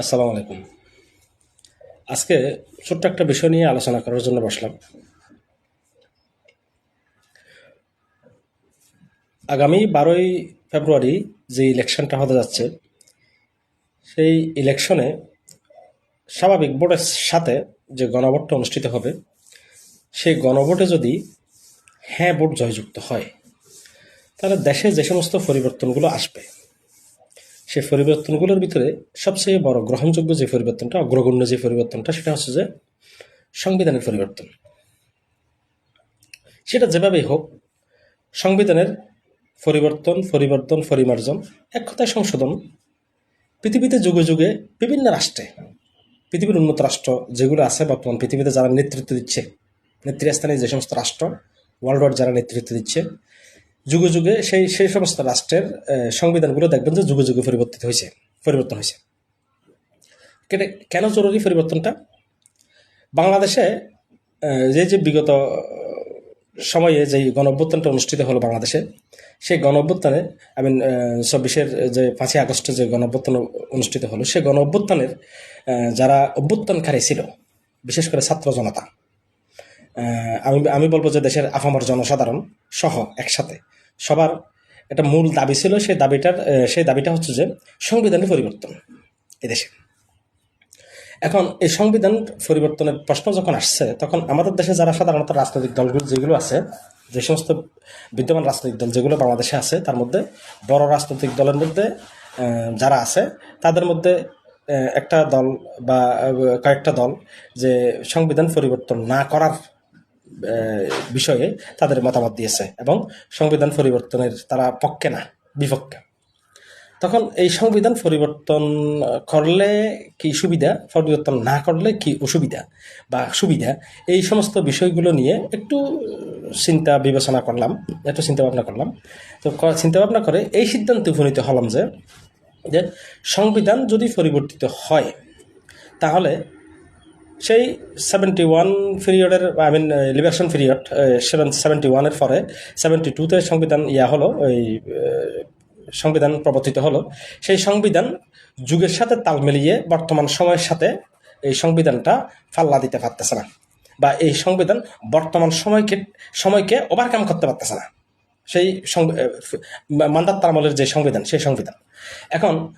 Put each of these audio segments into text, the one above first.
আসসালামু আলাইকুম। আজকে ছোট্ট একটা বিষয় নিয়ে আলোচনা করার জন্য বসলাম। আগামী বারোই ফেব্রুয়ারি যে ইলেকশনটা হতে যাচ্ছে, সেই ইলেকশনে স্বাভাবিক ভোটের সাথে যে গণভোটটা অনুষ্ঠিত হবে, সেই গণভোটে যদি হ্যাঁ ভোট জয়যুক্ত হয়, তাহলে দেশে যে সমস্ত পরিবর্তনগুলো আসবে সেই পরিবর্তনগুলোর ভিতরে সবচেয়ে বড় গ্রহণযোগ্য যে পরিবর্তনটা, অগ্রগণ্য যে পরিবর্তনটা, সেটা হচ্ছে যে সংবিধানের পরিবর্তন। সেটা যেভাবেই হোক, সংবিধানের পরিবর্তন পরিবর্তন, পরিমার্জন, এক কথায় সংশোধন, পৃথিবীতে যুগে যুগে বিভিন্ন রাষ্ট্রে, পৃথিবীর উন্নত রাষ্ট্র যেগুলো আছে বর্তমান, পৃথিবীতে যারা নেতৃত্ব দিচ্ছে নেতৃস্থানে যে সমস্ত রাষ্ট্র ওয়ার্ল্ড ওয়ার যারা নেতৃত্ব দিচ্ছে যুগে যুগে সেই সেই সমস্ত রাষ্ট্রের সংবিধানগুলো দেখবেন যে যুগে যুগে পরিবর্তিত হয়েছে, পরিবর্তন হয়েছে। কেন জরুরি পরিবর্তনটা? বাংলাদেশে যে যে বিগত সময়ে যে গণঅভ্যুত্থানটা অনুষ্ঠিত হলো বাংলাদেশে, সেই গণ অভ্যুত্থানে আই মিন চব্বিশের যে পাঁচই আগস্টে যে গণঅভ্যুত্থান অনুষ্ঠিত হলো সেই গণ অভ্যুত্থানের যারা অভ্যুত্থানকারী ছিল, বিশেষ করে ছাত্র জনতা আমি আমি বলব যে দেশের আফামর জনসাধারণ সহ একসাথে। সবার একটা মূল দাবি ছিল, সেই দাবিটার সেই দাবিটা হচ্ছে যে সংবিধানের পরিবর্তন। এদেশে এখন এই সংবিধান পরিবর্তনের প্রশ্ন যখন আসছে, তখন আমাদের দেশে যারা সাধারণত রাজনৈতিক দলগুলো যেগুলো আছে, যে সমস্ত বিদ্যমান রাজনৈতিক দল যেগুলো বাংলাদেশে আছে, তার মধ্যে বড় রাজনৈতিক দলের মধ্যে যারা আছে, তাদের মধ্যে একটা দল বা কয়েকটা দল যে সংবিধান পরিবর্তন না করার বিষয়ে তাদের মতামত দিয়েছে এবং সংবিধান পরিবর্তনের তারা পক্ষে না, বিপক্ষে। তখন এই সংবিধান পরিবর্তন করলে কি সুবিধা, পরিবর্তন না করলে কি অসুবিধা বা সুবিধা? এই সমস্ত বিষয়গুলো নিয়ে একটু চিন্তা বিবেচনা করলাম, একটু চিন্তা ভাবনা করলাম। তো চিন্তা ভাবনা করে এই সিদ্ধান্তে উপনীত হলাম যে যে সংবিধান যদি পরিবর্তিত হয়, তাহলে সেই সেভেন্টি ওয়ান পিরিয়ডের I mean liberation period seven seventy ওয়ানের পরে সেভেন্টি টুতে সংবিধান ইয়া হলো, ওই সংবিধান প্রবর্তিত হলো। সেই সংবিধান যুগের সাথে তাল মিলিয়ে বর্তমান সময়ের সাথে এই সংবিধানটা ফাল্লা দিতে পারতেছে না। বা এই সংবিধান বর্তমান সময়কে সময়কে ওভারকাম করতে পারতেছে না। সেই তামলের মান্দাত্তা আমলের যে সংবিধান, সেই সংবিধান। এখন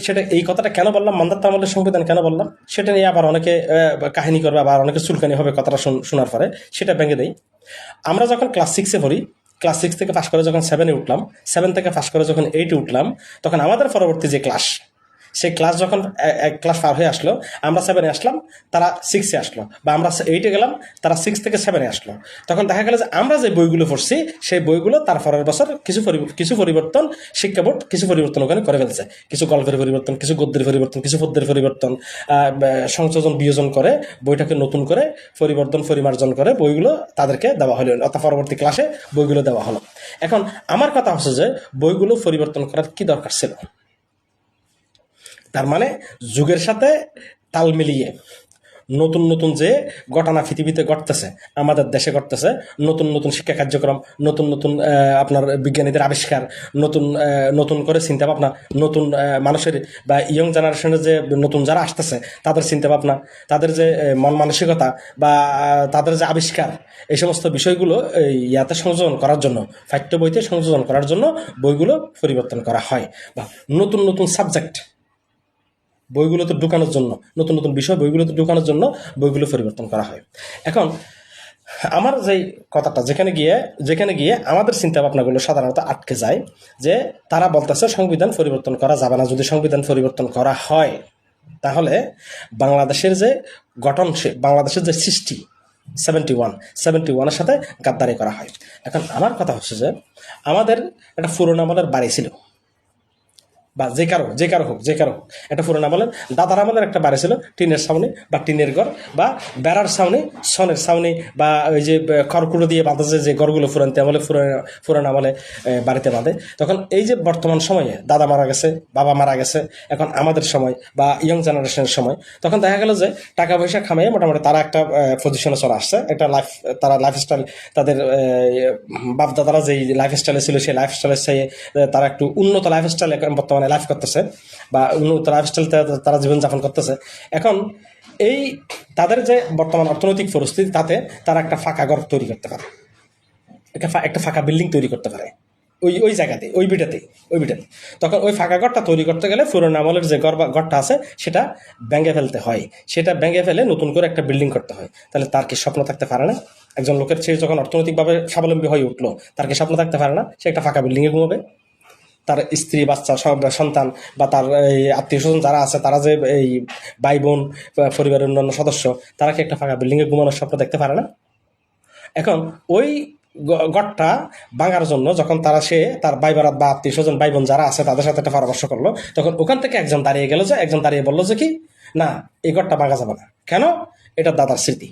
সেটা এই কথাটা কেন বললাম? মান্দাত্তা আমলের সংবিধান কেন বললাম? সেটা নিয়ে আবার অনেকে কাহিনী করবে, আবার অনেকে চুলকানি হবে কথাটা শুন- শোনার পরে। সেটা ভেঙে দেই। আমরা যখন ক্লাস সিক্সে পড়ি, ক্লাস সিক্স থেকে পাশ করে যখন সেভেনে উঠলাম সেভেন থেকে পাশ করে যখন এইটে উঠলাম, তখন আমাদের পরবর্তী যে ক্লাস সেই ক্লাস যখন ক্লাস পার হয়ে আসলো, আমরা সেভেনে আসলাম, তারা সিক্সে আসলো বা আমরা এইটে গেলাম, তারা সিক্স থেকে সেভেনে আসলো। তখন দেখা গেল যে আমরা যে বইগুলো পড়ছি, সেই বইগুলো তার পরের বছর কিছু কিছু পরিবর্তন, শিক্ষা বোর্ড কিছু পরিবর্তন ওখানে করে ফেলছে। কিছু গল্পের পরিবর্তন, কিছু গদ্যের পরিবর্তন, কিছু পদ্যের পরিবর্তন সংযোজন, বিয়োজন করে, বইটাকে নতুন করে পরিবর্তন, পরিমার্জন করে বইগুলো তাদেরকে দেওয়া হলো। অর্থাৎ পরবর্তী ক্লাসে বইগুলো দেওয়া হলো। এখন আমার কথা হচ্ছে যে বইগুলো পরিবর্তন করার কি দরকার ছিল? তার মানে যুগের সাথে তাল মিলিয়ে নতুন নতুন যে ঘটনা পৃথিবীতে ঘটতেছে, আমাদের দেশে ঘটতেছে, নতুন নতুন শিক্ষা কার্যক্রম, নতুন নতুন আপনার বিজ্ঞানীদের আবিষ্কার, নতুন নতুন করে চিন্তা ভাবনা নতুন মানুষের বা ইয়ং জেনারেশনের যে নতুন যারা আসতেছে, তাদের চিন্তা ভাবনা তাদের যে মন মানসিকতা বা তাদের যে আবিষ্কার, এই সমস্ত বিষয়গুলো ইয়াতে সংযোজন করার জন্য, পাঠ্য বইতে সংযোজন করার জন্য বইগুলো পরিবর্তন করা হয়। বা নতুন নতুন সাবজেক্ট বইগুলোতে ঢুকানোর জন্য, নতুন নতুন বিষয় বইগুলোতে ঢুকানোর জন্য বইগুলো পরিবর্তন করা হয়। এখন, আমার যেই কথাটা, যেখানে গিয়ে যেখানে গিয়ে আমাদের চিন্তা ভাবনাগুলো সাধারণত আটকে যায় যে তারা বলতেছে সংবিধান পরিবর্তন করা যাবে না, যদি সংবিধান পরিবর্তন করা হয়, তাহলে বাংলাদেশের যে গঠন বাংলাদেশের যে সৃষ্টি সেভেন্টি ওয়ান সেভেন্টি ওয়ানের সাথে গাদ্দারি করা হয়। এখন আমার কথা হচ্ছে যে, আমাদের একটা পুরোনো আমলের বাড়ি ছিল। বা যে কারও যে কারও হোক যে কারও হোক। একটা পুরোনো আমলের দাদার আমাদের একটা বাড়ি ছিল টিনের সামনে বা টিনের ঘর বা বেড়ার সামনে সনের সামনে বা ওই যে খড়কুড়ো দিয়ে বাঁধা যে ঘরগুলো ফুরানতে আমলে পুরানো আমলে বাড়িতে বাঁধে। তখন এই যে বর্তমান সময়ে দাদা মারা গেছে বাবা মারা গেছে এখন আমাদের সময় বা ইয়ং জেনারেশনের সময় তখন দেখা গেল যে টাকা পয়সা খামিয়ে মোটামুটি তারা একটা পজিশনে চলে আসছে। একটা লাইফ তারা লাইফস্টাইল তাদের বাপদাদারা যেই লাইফস্টাইলে ছিল সেই লাইফস্টাইলের আহ, তারা একটু উন্নত লাইফস্টাইল বর্তমানে লাইফ করতেছে বা উন্নত লাইফস্টাইল তারা জীবনযাপন করতেছে। এখন এই তাদের যে বর্তমান অর্থনৈতিক পরিস্থিতি, তাতে তারা একটা ফাঁকা ঘর তৈরি করতে পারে। একটা একটা ফাঁকা বিল্ডিং তৈরি করতে পারে। ওই ওই জায়গাতে, ওই বিটাতে ওই বিটাতে। তখন ওই ফাঁকা ঘরটা তৈরি করতে গেলে পুরোনো আমলের যে ঘর বা ঘরটা আছে, সেটা ভেঙে ফেলতে হয়। সেটা ভেঙে ফেলে নতুন করে একটা বিল্ডিং করতে হয়। তাহলে তার কি স্বপ্ন থাকতে পারে না? একজন লোকের সে যখন অর্থনৈতিকভাবে স্বাবলম্বী হয়ে উঠল, তার কি স্বপ্ন থাকতে পারে না? সে একটা ফাঁকা বিল্ডিংয়ে ঘুমাবে? তার স্ত্রী, বাচ্চা সন্তান বা তার এই আত্মীয় স্বজন যারা আছে, তারা যে এই ভাই বোন পরিবারের অন্যান্য সদস্য, তারা কি একটা ফাঁকা বিল্ডিংয়ে ঘুমানোর স্বপ্ন দেখতে পারে না? এখন ওই গড়টা ভাঙার জন্য যখন তারা সে তার ভাই বারাত বা আত্মীয় স্বজন ভাই বোন যারা আছে, তাদের সাথে একটা পরামর্শ করল, তখন ওখান থেকে একজন দাঁড়িয়ে গেল যে, একজন দাঁড়িয়ে বলল যে কি, না, এই গড়টা ভাঙা যাবে না। কেন? এটা দাদার স্মৃতি।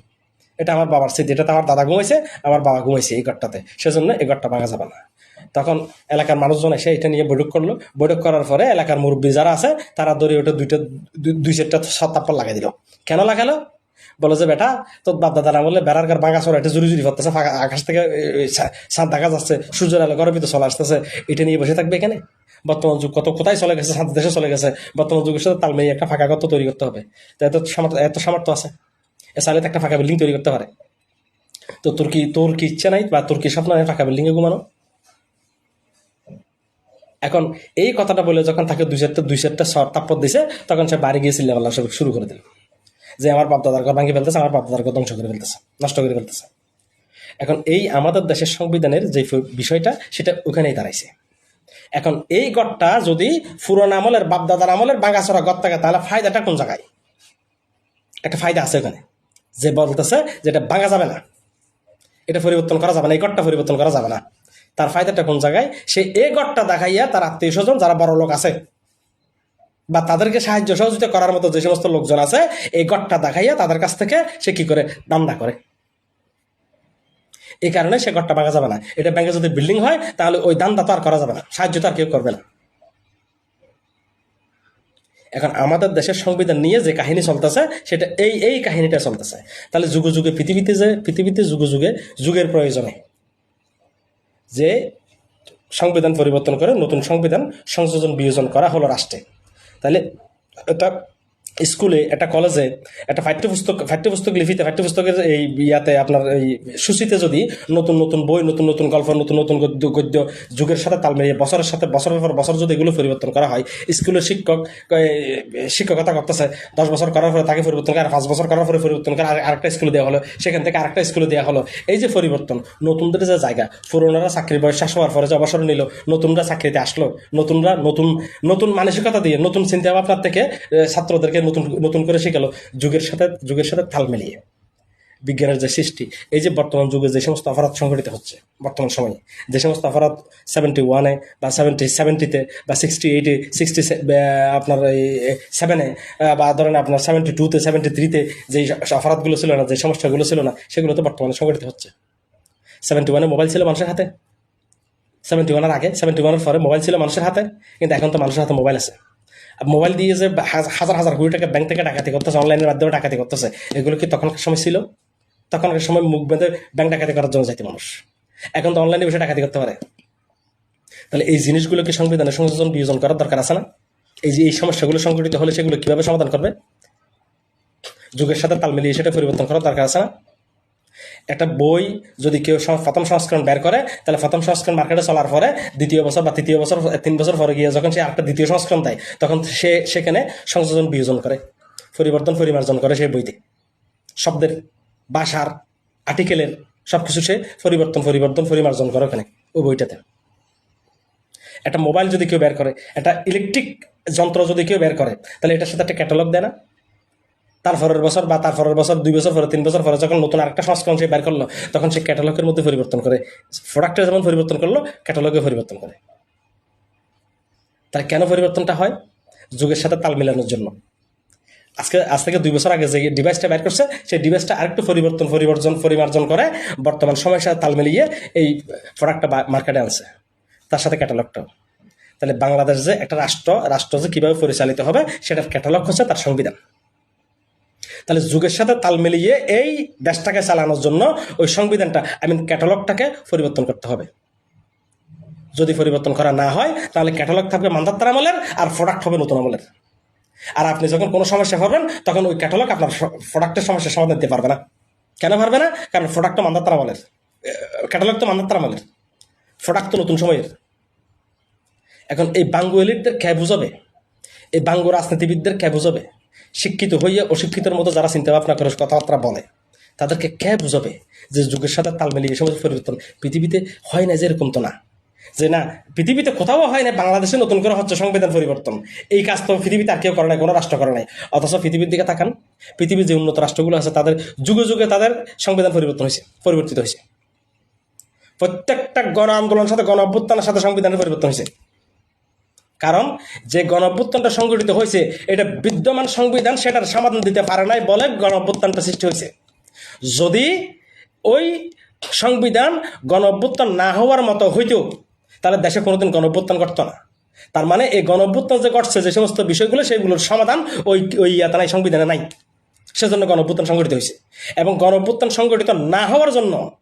এটা আমার বাবার স্মৃতি। এটা তো আমার দাদা ঘুমাইছে, আমার বাবা ঘুমাইছে এই ঘরটাতে সেজন্য এই ঘরটা ভাঙা যাবে না। তখন এলাকার মানুষজন এসে এটা নিয়ে বৈঠক করল। বৈঠক করার পরে এলাকার মুরব্বী যারা আছে, তারা দড়ি ওটা দুইটা দুই চারটা সত্তাপ্পর লাগাই দিল। কেন লাগালো? বলো যে, বেটা, তোর বাপ দাদারা বললে বেড়ার ঘর ভাঙা চড়া, এটা জুড়ি পড়তেছে ফাঁকা আকাশ থেকে সাত দেখা যাচ্ছে সূর্যের আলো ঘরের ভিতরে চলে আসতেছে, এটা নিয়ে বসে থাকবে এখানে? বর্তমান যুগ কত কোথায় চলে গেছে সাত দেশে চলে গেছে, বর্তমান যুগের সাথে তাল মেয়ে একটা ফাঁকা ঘর তো তৈরি করতে হবে। তো এত সামর্থ্য এত সামর্থ্য আছে। এ সালে একটা ফাঁকা বিল্ডিং তৈরি করতে পারে। তো তোর কি তোর কি ইচ্ছা নাই বা তোর কি স্বপ্ন নাই ফাঁকা বিল্ডিংয়ে ঘুমানো এখন এই কথাটা বলে যখন তাকে দুই চারটা দুই চারটা শর্ট তাপ্পর দিছে, তখন সে বাড়ি গিয়ে সব শুরু করে দিল। যে আমার বাপ দাদার ঘর ভাঙিয়ে ফেলতেছে, আমার বাপ দাদার ঘর ধ্বংস করে ফেলতেছে, নষ্ট করে ফেলতেছে। এখন এই আমাদের দেশের সংবিধানের যে বিষয়টা, সেটা ওখানেই দাঁড়াইছে। এখন এই গড়টা যদি পুরোনো আমলের বাপদাদার আমলের বাঙ্গাছড়া গড় থাকে, তাহলে ফায়দাটা কোন জায়গায়? একটা ফায়দা আছে ওখানে। যে বলতেছে যেটা ভাঙা যাবে না। এটা পরিবর্তন করা যাবে না, এই গড়টা পরিবর্তন করা যাবে না। তার ফায়দাটা কোন জায়গায়? সে এ গড়টা দেখাইয়া তার আত্মীয় স্বজন যারা বড় লোক আছে বা তাদেরকে সাহায্য সহযোগিতা করার মতো যে সমস্ত লোকজন আছে, এই গড়টা দেখাইয়া তাদের কাছ থেকে সে কি করে? দান্দা করে। এই কারণে সে ঘরটা ভাঙা যাবে না। এটা ব্যাংকে যদি বিল্ডিং হয়, তাহলে ওই দান্দা তো আর করা যাবে না। সাহায্য তো আর কেউ করবে না। এখন আমাদের দেশের সংবিধান নিয়ে যে কাহিনী চলতেছে, সেটা এই এই কাহিনীটা চলতেছে। তাহলে যুগে যুগে পৃথিবীতে যে, পৃথিবীতে যুগে যুগে যুগের প্রয়োজনে যে সংবিধান পরিবর্তন করে নতুন সংবিধান সংযোজন বিয়োজন করা হলো রাষ্ট্রে। তাহলে স্কুলে একটা কলেজে একটা পাঠ্যপুস্তক পাঠ্যপুস্তক লিপিতে পাঠ্যপুস্তকের এই ইয়াতে আপনার এই সূচিতে যদি নতুন নতুন বই, নতুন নতুন গল্প, নতুন নতুন গদ্য যুগের সাথে তাল মিলিয়ে বছরের সাথে বছরের পর বছর যদি এগুলো পরিবর্তন করা হয়, স্কুলের শিক্ষক শিক্ষকতা করতেছে, দশ বছর করার পরে তাকে পরিবর্তন করে, আর পাঁচ বছর করার পরে পরিবর্তন করে আর আরেকটা স্কুলে দেওয়া হলো, সেখান থেকে আরেকটা স্কুলে দেওয়া হলো। এই যে পরিবর্তন, নতুনদের যে জায়গা, পুরোনোরা চাকরির বয়স শেষ হওয়ার পরে যে অবসর নিল, নতুনরা চাকরিতে আসলো, নতুনরা নতুন নতুন মানসিকতা দিয়ে, নতুন চিন্তা ভাবনার থেকে ছাত্রদেরকে নতুন নতুন করে শেখালো। যুগের সাথে যুগের সাথে তাল মিলিয়ে। বিজ্ঞানের যে সৃষ্টি, এই যে বর্তমান যুগে যে সমস্ত অপরাধ সংঘটিত হচ্ছে, বর্তমান সময়ে, যে সমস্ত অপরাধ সেভেন্টি ওয়ানে বা সেভেন্টি সেভেন্টিতে বা সিক্সটি এইটে সিক্সটি আপনার এই সেভেনে বা ধরেন আপনার সেভেন্টি টুতে সেভেন্টি থ্রিতে যেই অপরাধগুলো ছিল না যে সমস্যাগুলো ছিল না সেগুলো তো বর্তমানে সংঘটিত হচ্ছে। সেভেন্টি ওয়ানে মোবাইল ছিল মানুষের হাতে। সেভেন্টি ওয়ানের আগে সেভেন্টি ওয়ানের পরে মোবাইল ছিল মানুষের হাতে, কিন্তু এখন তো মানুষের হাতে মোবাইল আছে। মোবাইল দিয়ে যে হাজ- হাজার হাজার কোটি টাকা ব্যাংক থেকে ডাকাতি করতেছে অনলাইনের মাধ্যমে ডাকাতি করতেছে, এগুলো কি তখনকার সময় ছিল? তখনকার সময় মুখ বেঁধে ব্যাংক ডাকাতি করার জন্য যাইতে মানুষ। এখন তো অনলাইনে বসে ডাকাতি করতে পারে। তাহলে এই জিনিসগুলোকে সংবিধানে সংযোজন, বিয়োজন করার দরকার আছে না? এই যে এই সমস্যাগুলো সংঘটিত হলে সেগুলো কীভাবে সমাধান করবে? যুগের সাথে তাল মিলিয়ে সেটা পরিবর্তন করার দরকার আছে না? একটা বই যদি কেউ প্রথম সংস্করণ বের করে, তাহলে প্রথম সংস্করণ মার্কেটে চলার পরে দ্বিতীয় বছর বা তৃতীয় বছর তিন বছর পরে গিয়ে যখন সে একটা দ্বিতীয় সংস্করণ দেয়, তখন সে সেখানে সংযোজন বিয়োজন করে, পরিবর্তন, পরিমার্জন করে সেই বইতে। শব্দের, ভাষার, আর্টিকেলের সব কিছু সে পরিবর্তন পরিবর্তন, পরিমার্জন করে ওখানে ওই বইটাতে। একটা মোবাইল যদি কেউ বের করে, একটা ইলেকট্রিক যন্ত্র যদি কেউ বের করে, তাহলে এটার সাথে একটা ক্যাটালগ দেয় না? তার পরের বছর বা তার পরের বছর, দুই বছর পরে, তিন বছর পরে যখন নতুন আরেকটা সংস্করণ সে বের করল, তখন সে ক্যাটালগের মধ্যে পরিবর্তন করে। প্রোডাক্টের যেমন পরিবর্তন করল ক্যাটালগে পরিবর্তন করে। তার কেন পরিবর্তনটা হয়? যুগের সাথে তাল মেলানোর জন্য। আজকে, আজ থেকে দুই বছর আগে যে ডিভাইসটা বের করছে, সেই ডিভাইসটা আরেকটু পরিবর্তন পরিবর্তন পরিমার্জন করে বর্তমান সময়ের সাথে তাল মিলিয়ে এই প্রোডাক্টটা মার্কেটে আনছে। তার সাথে ক্যাটালগটাও তাহলে বাংলাদেশ যে একটা রাষ্ট্র রাষ্ট্র যে কীভাবে পরিচালিত হবে, সেটার ক্যাটালগ হচ্ছে তার সংবিধান। তাহলে যুগের সাথে তাল মিলিয়ে এই দেশটাকে চালানোর জন্য ওই সংবিধানটা আই মিন ক্যাটালগটাকে পরিবর্তন করতে হবে। যদি পরিবর্তন করা না হয়, তাহলে ক্যাটালগ থাকবে মান্দাত্তার আমলের আর প্রোডাক্ট হবে নতুন আমলের। আর আপনি যখন কোনো সমস্যা করবেন তখন ওই ক্যাটালগ আপনার প্রোডাক্টের সমস্যার সমাধান দিতে পারবে না। কেন পারবে না? কারণ প্রোডাক্ট মান্দাত্তার আমলের। ক্যাটালগ তো মান্দাত্তার আমলের। প্রোডাক্ট তো নতুন সময়ের। এখন এই বাঙ্গু এলিটদের কে বুঝাবে? এই বাঙ্গু রাজনীতিবিদদের কে বুঝাবে? শিক্ষিত হইয়া অশিক্ষিতের মতো যারা চিন্তা ভাবনা করে কথাবার্তা বলে, তাদেরকে কে বুঝাবে যে যুগের সাথে তাল মিলিয়ে সমস্ত পরিবর্তন পৃথিবীতে হয় না যে এরকম তো না? যে না, পৃথিবীতে কোথাও হয় না, বাংলাদেশে নতুন করে হচ্ছে সংবিধান পরিবর্তন। এই কাজ তো পৃথিবীতে আর কেউ করে নাই কোনো রাষ্ট্র করে নাই। অথচ পৃথিবীর দিকে তাকান, পৃথিবীর যে উন্নত রাষ্ট্রগুলো আছে, তাদের যুগে যুগে তাদের সংবিধান পরিবর্তন হয়েছে, পরিবর্তিত হয়েছে। প্রত্যেকটা গণ আন্দোলনের সাথে গণ অভ্যুত্থানের সাথে সংবিধানের পরিবর্তন হয়েছে। কারণ যে গণ অভ্যুত্থানটা সংগঠিত হয়েছে, এটা বিদ্যমান সংবিধান সেটার সমাধান দিতে পারে নাই বলে গণ অভ্যুত্থানটা সৃষ্টি হয়েছে। যদি ওই সংবিধান গণ অভ্যুত্থান না হওয়ার মতো হইতো, তাহলে দেশে কোনোদিন গণ অভ্যুত্থান ঘটতো না। তার মানে এই গণ অভ্যুত্থান যে ঘটছে, যে সমস্ত বিষয়গুলো, সেগুলোর সমাধান ওই ওই ইয়াতে নাই সংবিধানে নাই। সেজন্য গণ অভ্যুত্থান সংগঠিত হয়েছে। এবং গণ অভ্যুত্থান সংগঠিত না হওয়ার জন্য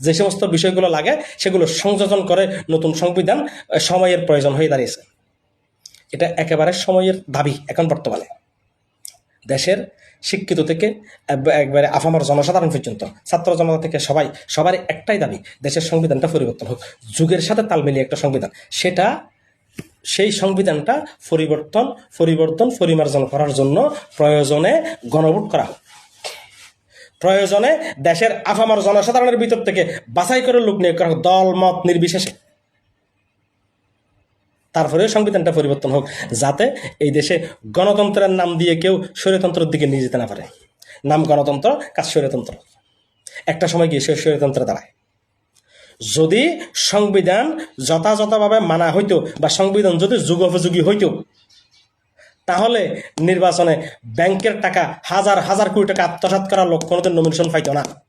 যে সমস্ত বিষয়গুলো লাগে, সেগুলো সংযোজন করে নতুন সংবিধান সময়ের প্রয়োজন হয়ে দাঁড়িয়েছে। এটা একেবারে সময়ের দাবি এখন বর্তমানে। দেশের শিক্ষিত থেকে একবারে আফামার জনসাধারণ পর্যন্ত, ছাত্র জনতা থেকে সবাই সবার একটাই দাবি, দেশের সংবিধানটা পরিবর্তন হোক। যুগের সাথে তাল মিলিয়ে একটা সংবিধান। সেটা, সেই সংবিধানটা পরিবর্তন পরিবর্তন, পরিমার্জন করার জন্য প্রয়োজনে গণভোট করা হোক। প্রয়োজনে দেশের আফামার জনসাধারণের ভিতর থেকে বাছাই করে লোক নিয়োগ করা হোক। দল, মত নির্বিশেষে। তারপরে সংবিধানটা পরিবর্তন হোক, যাতে এই দেশে গণতন্ত্রের নাম দিয়ে কেউ স্বৈরতন্ত্রের দিকে নিয়ে যেতে না পারে। নাম গণতন্ত্র, কাজ স্বৈরতন্ত্র। একটা সময় গিয়ে স্বৈরতন্ত্রে দাঁড়ায়। যদি সংবিধান যথাযথভাবে মানা হইতো বা সংবিধান যদি যুগোপযোগী হইতো, তাহলে নির্বাচনে ব্যাংকের টাকা হাজার হাজার কোটি টাকা আত্মসাৎ করার লোক কোনোদিন নমিনেশন পাইতো না।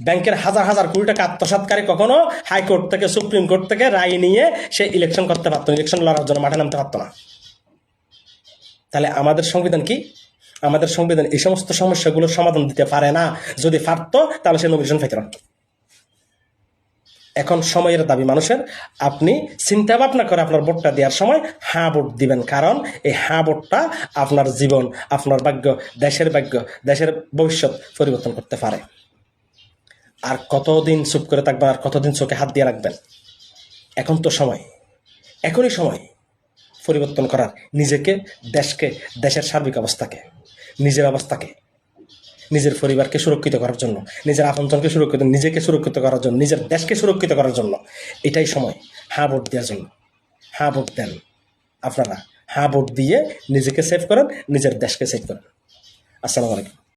ব্যাংকের হাজার হাজার কোটি টাকা আত্মসাৎকারী কখনো হাইকোর্ট থেকে, সুপ্রিম কোর্ট থেকে রায় নিয়ে সে ইলেকশন করতে পারতো ইলেকশন লড়ার জন্য মাঠে নামতে পারতো না। তাহলে আমাদের সংবিধান কি? আমাদের সংবিধান এই সমস্ত সমস্যাগুলোর সমাধান দিতে পারে না। যদি পারতো, তাহলে সে নমিনেশন পাইত না। এখন সময়ের দাবি মানুষের, আপনি চিন্তা ভাবনা করে আপনার ভোটটা দেওয়ার সময় হাঁ ভোট দিবেন। কারণ এই হাঁ ভোটটা আপনার জীবন, আপনার ভাগ্য, দেশের ভাগ্য, দেশের ভবিষ্যৎ পরিবর্তন করতে পারে। আর কতদিন চুপ করে থাকবেন আর কতদিন চোখে হাত দিয়ে রাখবেন? এখন তো সময়। এখনই সময় পরিবর্তন করার নিজেকে, দেশকে, দেশের সার্বিক অবস্থাকে, নিজের অবস্থাকে, নিজের পরিবারকে সুরক্ষিত করার জন্য, নিজের আপনজনকে সুরক্ষিত, নিজেকে সুরক্ষিত করার জন্য, নিজের দেশকে সুরক্ষিত করার জন্য। এটাই সময়। হাঁ ভোট দেওয়ার জন্য। হাঁ ভোট দেন। আপনারা হাঁ ভোট দিয়ে নিজেকে সেভ করেন, নিজের দেশকে সেভ করেন। আসসালামু আলাইকুম।